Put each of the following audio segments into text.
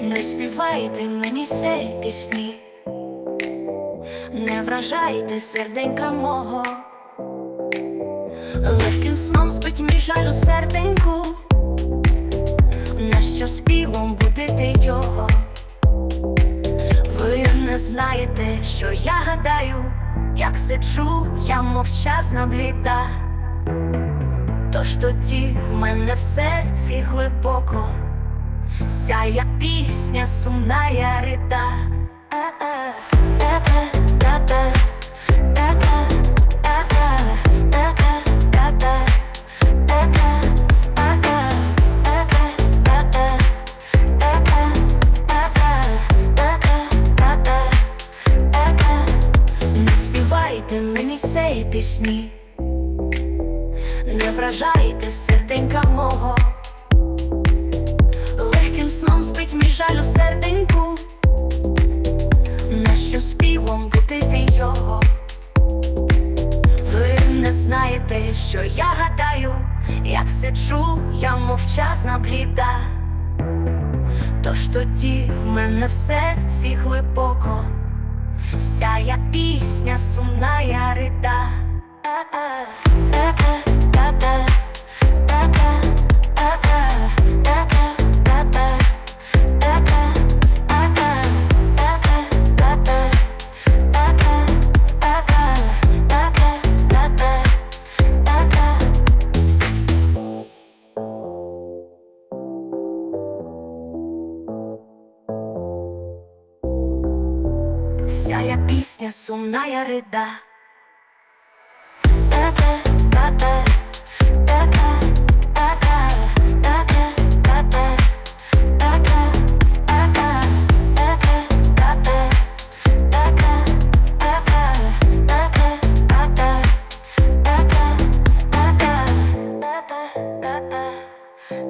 Не співайте мені сей пісні, не вражайте серденька мого, легким сном спить мій жаль у серденьку, нащо співом будити його? Знаєте, що я гадаю, як сиджу, я мовчазна бліда. Тож тоді в мене в серці глибоко сяє пісня, сумна я рида. Мені пісні, не вражайте серденька мого. Легким сном спить мій жаль у серденьку, нащо співом будити його? Ви не знаєте, що я гадаю, як сиджу, я мовчазна бліда. Тож тоді в мене в серці глибоко сяє пісня, сумна я рида. Сяя пісня, сумна я рида.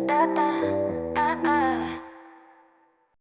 da da